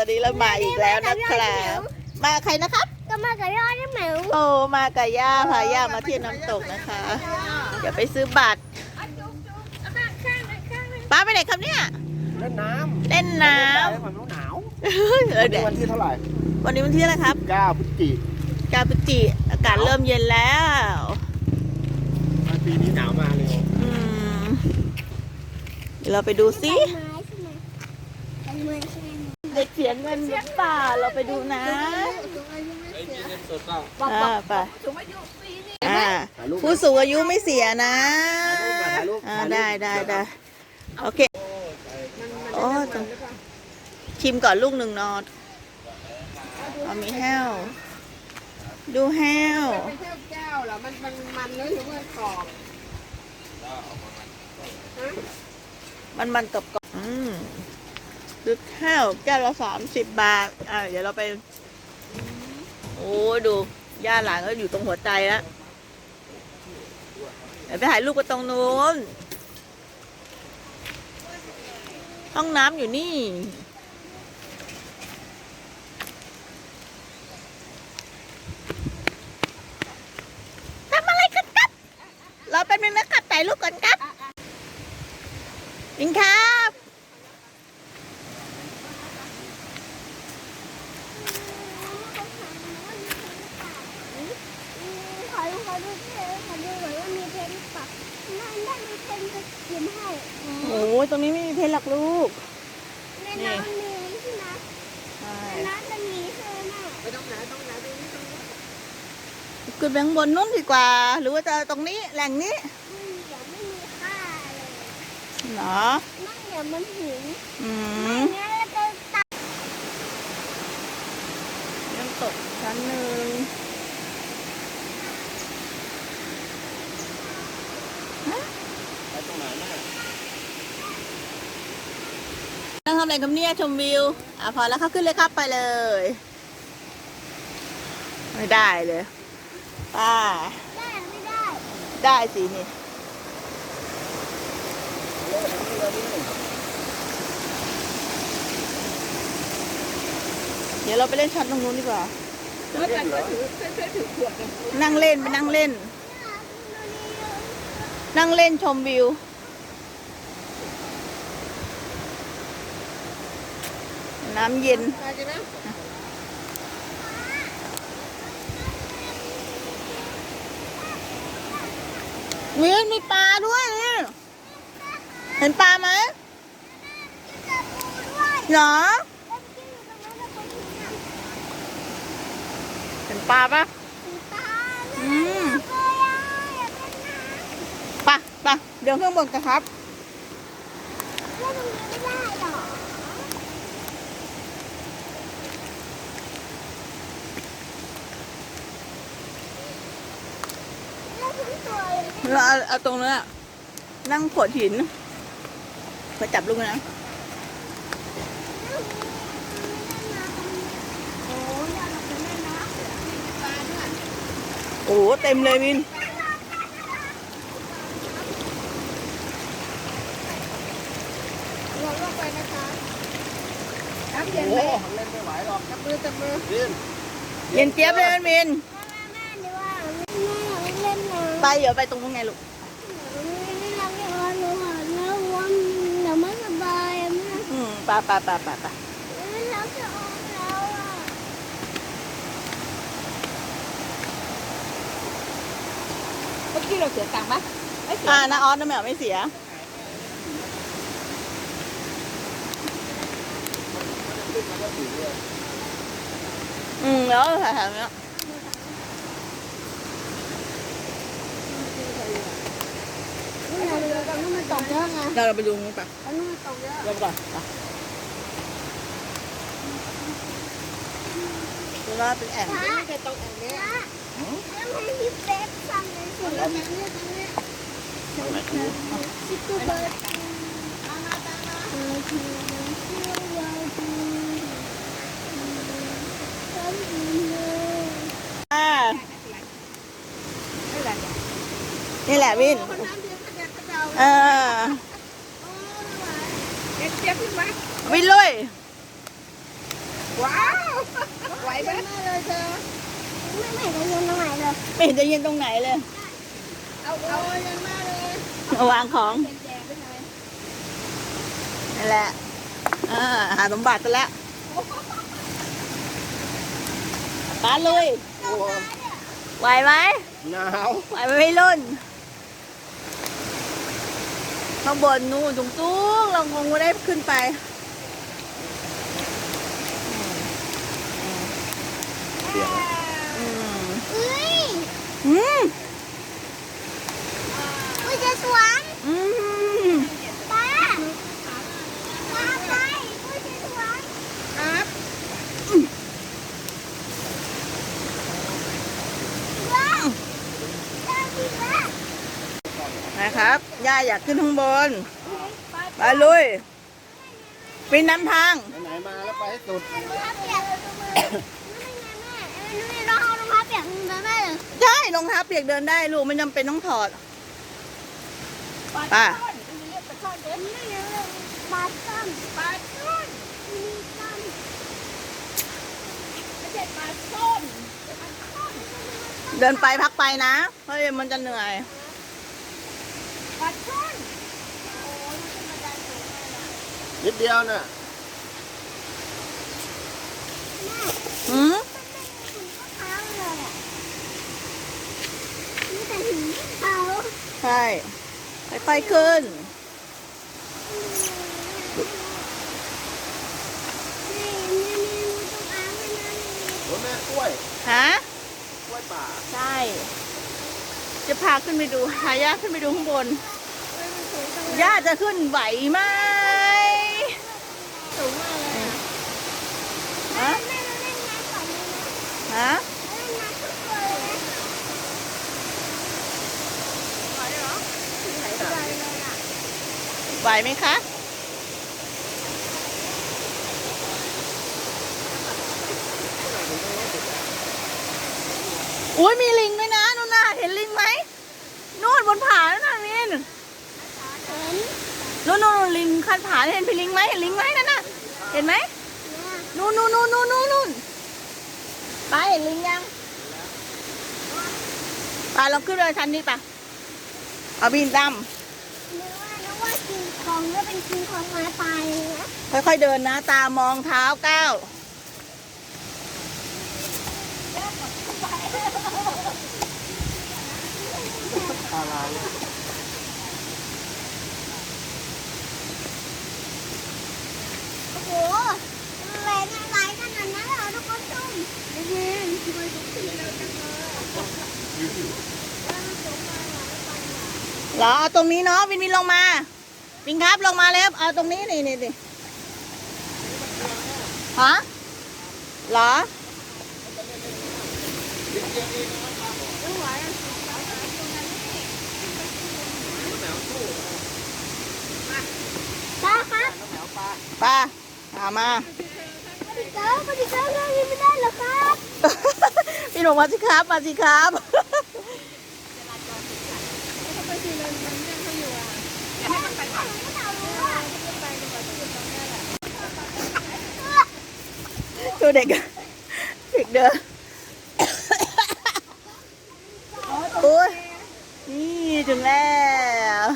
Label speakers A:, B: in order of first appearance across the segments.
A: อนนี้เรามาอีกแล้วนะครับมาใครนะครับ
B: ก็มากับยอดได้ไหม
A: โอ้มากับย่าพาย่ามาเที่ยวน้ำตกนะคะเดี๋ยวไปซื้อบัตรป้าไปไหนครับเนี่ย
C: เล่นน้
A: เล่นำน้
C: ได้ความรู้หนาวำ
A: เออเดี๋ยว
C: วันที่เท่าไหร่
A: วันนี้วันที่อะไรครับ
C: 9พฤศจิ
A: กาปจิอากาศเริ่มเย็นแล้ว
C: ปีนี้หนาวมาเลย
A: อืมเดี๋ยวเราไปดูซิ ด็กเสียเงินหรือเปล่าเราไปดูนะ
B: ตัวอายุไม่เสีย
A: อ่าไปอ่าผู้สูงอายุไม่เสียนะ
C: ถ่ายรูป
A: อ่า
C: ถ่ายรูป
A: ได้ได้ได้โอเคโอ้จังชิมก่อนลูกหนึ่งนอนเอามีแห้ว ดูแห้ว
D: ไปเที่ยวแก้วเหรอ มันมันมันเลยหรือว่ามันกรอบ
A: มันมันกับกรอบ อืมดูแห้วแก้วละสามสิบบาท อ่าเดี๋ยวเราไป โอ้ดูย่าหลานก็อยู่ตรงหัวใจแล้วเดี๋ยวไปถ่ายรูปกันตรงนู้น ห้องน้ำอยู่นี่ ทำอะไรกันครับ เราเป็นนึงนะครับถ่ายรูปก่อนครับอิงครับ
B: ข อดูขอดูเพื่ขอดูหน่อยว่ามีเพนหรือเปล่านั่นได้มีเพนจะกินให้
A: โอ้ยตรงนี้ไม่มีเพชรหรอกลูก
B: ในน้ำมีใช่ไหม
A: ใช่
B: ในน้ำจะมีใช่ไหม
D: ไปตรงไหนตรงไหนตรงนี้ตรงนี้
A: ขึ้นไปข้างบนนู้นดีกว่า หรือว่าจะเอาตรงนี้แหล่งนี้
B: ไม่มีเดี๋ยวไม่มีค่าเลย
A: เหรอ
B: นั่นเดี๋ยวมันหิว
A: อื
B: ไม่
A: ม
B: งั้นเราจะตัด
A: น้ำตกชั้นหนึ่งฮะ
C: ไปตรงไหนแม่
A: นั่ง ทำอะไรกับเนี่ยชมวิวอะพอแล้วครับขึ้นเลยครับไปเลย ไม่ได้เลยป้า
B: ได้ไม่ได้
A: ได้สินี่เดี๋ยวเราไปเล่นช็อตตรงนู้นดีกว่า
D: เพื่อนก็ถือเพื่อนเพื่อนถือขวดกัน
A: นั่งเล่นไปนั่งเล่น นั่งเล่นชมวิว น้ำเย็น
D: ไปกันนะ
A: วิวมีปลาด้วยนี่เห็นปลาไหมเหรอ เห็นปลาปะอืมปะปะเดี๋ยวเครื่องบนกันครับ เราเอาเอาตรงนั้นอะนั่งโขดหินมาจับลูกนะโอ้โหเต็มเลยวิน
D: ลงลงไปนะคะน้ำ
C: โอ้
D: เย็น
C: โห
D: เลย
C: เล่นไม่ไหวหรอก
D: จับมือจับมือ
C: ดิน
A: เย็นเจี๊ยบเลยนะวิน
B: เล่นน้ำ
A: ไปเดี๋ยวไปตรงนู้นไงลูก
B: เราไม่เอาหนูหาแล้ววันเดี๋ยวไม่สบายแม่
A: อืมไปไปไปไปไป
B: เราจะออกแล้วอะ
D: เมื่อกี้เราเสียตังค์ไหมไม่เสีย
A: อ่านะออสนะแมวไม่เสีย อืมแล้วแถวๆเนี้ย
B: เราเราตอนนี้มันตกเยอะไง
A: เดี๋ยวเราไปดูนู้นไป
B: ตอนนี้มันตกเยอะ
A: เราไปก่อนไปดูว่าเป็นแอ่ง
B: ช้า
D: ไม่ตรงอย่างนี้
B: ช้าแล้วให้พี่เป๊ปฟังเลยสิตรงนี้ตรงนี้ซิกเกอร์เบิร์ดอาณาตานาเออคือมันเชื่อเราดีฉันเลย
A: อ่า
D: ไม่ไรเนี่ย
A: นี่แหละวิน
D: เดือดกระเด็นกระเดา
A: เอ
D: เจ็บขึ้นไม
A: วินลุย
D: ว้าวไหวไหมเลยเธอ
B: ไม่ไม่เห็นจะเย็นตรงไหนเลย
A: ไม่เห็นจะเย็นตรงไหนเลย
D: เอาเอาเย็นมากเลย
A: เอาวางของ
D: น่อย
A: นั่นแหละอ่าหาสมบัติกันแล้วปาเลยไหวไหม
C: หนาว
A: ไหวไหมไม่รุ่น ข้างบนนู่นจุงตุ้งเราคงไม่ได้ขึ้นไป
C: เปียก
A: อืม
B: เอ้ย
A: อืม
B: อุ้ยเจะสวน
A: อืม อยากขึ้นข้างบน ไปลุยปีนน้ำพัง
C: ไหนมาแล้วไปให้สุด
B: ได้รองเท้าเปียกเดิ
A: นได้ลูกไม่จำเป็นต้องถอด ป่ะ
D: เดินไปพักไปนะ
B: เฮ้ยมั
D: นจะเหนื่
B: อย วั
D: ดต้นโอ้ยมันขึ้
A: นบันไดสูงมากนะนิดเดียวน่ะหื
D: มแม่มัน
C: เป็น
A: หินมะ
B: พร้าวเลยอะมีแต่หินมะพร้าว
A: ใช่ค่อยๆขึ้น
C: โอ้ยแม่กล้วย
A: ฮะ
C: กล้วยป่า
A: ใช่ จะพาขึ้นไปดูหาย่าขึ้นไปดูข้างบนย่าจะขึ้นไหวไหม
B: สูงมากเลย
A: ฮะฮะ
B: ไหวไห
A: มคะอุ้ยมีลิงด้วย เห็นลิงไหมนู่นบนผานั่นน่ะมิน
B: เห็น
A: นู่นนู่นลิงขั้นผาเห็นพี่ลิงไหมเห็นลิงไหมนั่นน่ะเห็นไหม
B: เนี่ย
A: นู่นนู่นนู่นนู่นนู่นนู่นไปเห็นลิงยังไปเราขึ้นเลยชั้นนี้ปะเอาบินด
B: นึกว่านึกว่ากินของก็เป็นกินของหมาตายเลยนะำ
A: ค่อยๆเดินนะ ตามองเท้าก้าว
C: อะไร
B: โอ้โหแหวนอะไรขนาดนั้นเหรอทุกคนชมเย็นทำไมทุกทีเราจังเลย
A: เหรอเอาตรงนี้เนาะวินวินลงมา วินครับลงมาแล้วเอาตรงนี้นี่นี่นี่ฮะเหรอ
B: ตาครับ
A: ไปหามา
B: ปฏิเกาปฏิเกาเรายังไม่ได้เหรอครับ
A: พี่หนุ่มมาสิครับ มาสิครับดูเด็ก เด็กเดินโอ้ยนี่ถึงแล้ว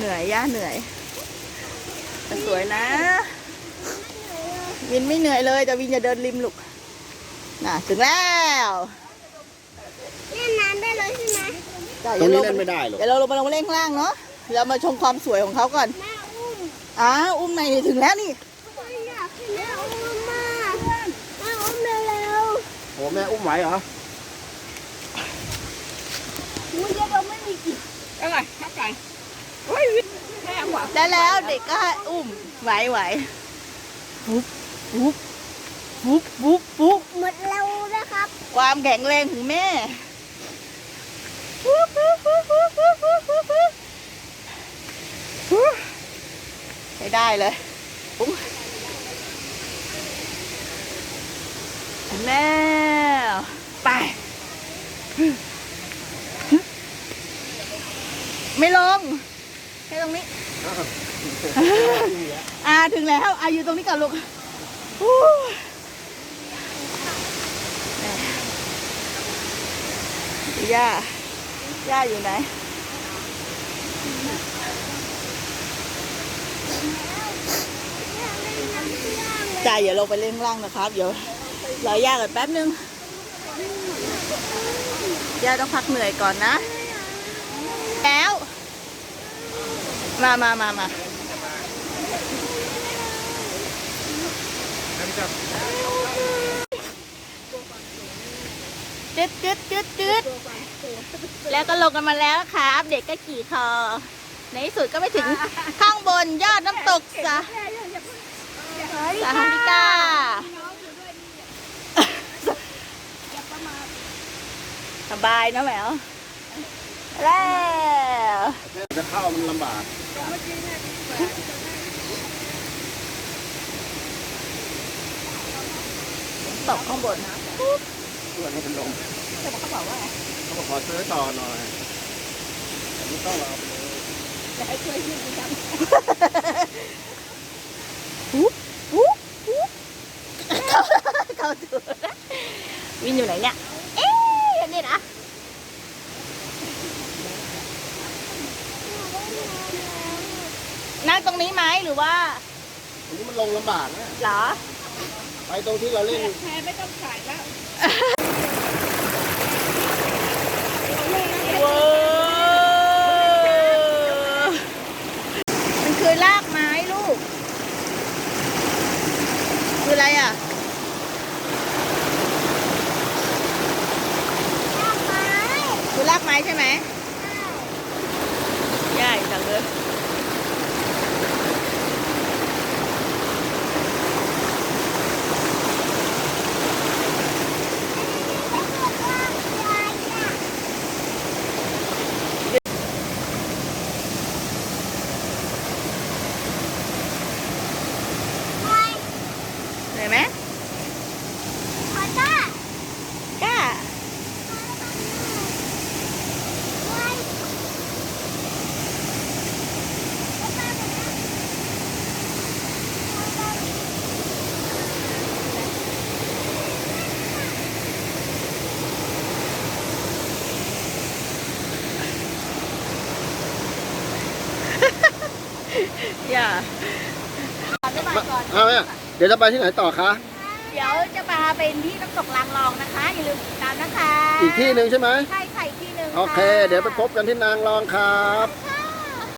A: เหนื่อยย่าเหนื่อยแต่สวยนะ วินไม่เหนื่อยเลยแต่วินจะเดินริมลูกน่ะถึงแล้ว
B: เล่นน้ำได้เลยใช่ไหม
A: จ้ะ
C: ตรงนี้
A: ดี๋ยว
C: เล่นไม่ได้หรอก
A: เดี๋ยวเราลงมาลงมาเล่นข้างล่างเนาะเรามาชมความสวยของเขาก่อน
B: แม่อุ้ม
A: อ้าวอุ้มในอยถึงแล้วนี่
B: ไม่อยากให้แม่อุ้มมากแม่อุ้มเร็ว
C: โอ้แม่อุ้มไหวเหรอ
B: ๆมึงจะโดนไม่มีกิน
D: อะไรทับไก่โอ้ยแม่หวัง
A: ได้แล้วเด็กก็ให้อุ้มไหวไหวปุ๊บปุ๊บปุ๊บปุ๊บปุ๊บ
B: หมดแล้วนะครับ
A: ความแข็งแรงของแม่ปุ๊บปุ๊บปุ๊บปุ๊บปุ๊บปุ๊บปุ๊บปุ๊บปุ๊บใช้ได้เลยปุ๊บถึงแล้วไปไม่ลงตรงนี้ อ่าถึงแล้วอาอยู่ตรงนี้ก่อนลูกย่าย่าอยู่ไหนจ่ายอย่าลงไปเล่นล่างนะครับ เดี๋ยวรอย่าก่อนแป๊บนึงย่าต้องพักเหนื่อยก่อนนะ แล้ว มามามามา จึ๊ดจึ๊ดจึ๊ดจึ๊ดแล้วก็ลงกันมาแล้วครับเด็กก็ขี่คอ ในที่สุดก็ไปถึงข้างบนยอดน้ำตกสะสาริกาสบายนะแหมวแล้ว
C: จะเข้ามันลำบาก
A: ตกข้างบน
C: เพื่อนให้เป็นลมเขาบอกว่าเขาบอกขอซื้อต่อหน่อยแต่ไม่ต้องเอาไปเลย
A: หูหูหูเข้าเขาตัวนะวินอยู่ไหนเนี่ย เอ๊ะนนี้นะนั่งตรงนี้ไหมหรือว่า
C: อันนี้มันลงลำบากนะ
A: เหรอ
C: ไปตรงที่เราเล่น
D: แพ้ไม่ต้องขายแล้ว
A: ว้าวมันคือรากไม้ลูก คืออะไรอะ คือรากไม้ใช่ไหมใหญ่จังเลย เห็นไหมกล้า อย่าไม่ไปก่อน
C: เอาเนี่ยเดี๋ยวจะไปที่ไหนต่อคะ
A: เดี๋ยวจะพาเป็นที่น้ำตกลางรองนะคะ อย่าลืมติดตามนะคะ
C: อีกที่หนึ่งใช่ไหม
A: ใช่ค่ะอีกที่หนึ่ง
C: โอเคะเดี๋ยวไปพบกันที่นางรองครับ
A: ค่ะ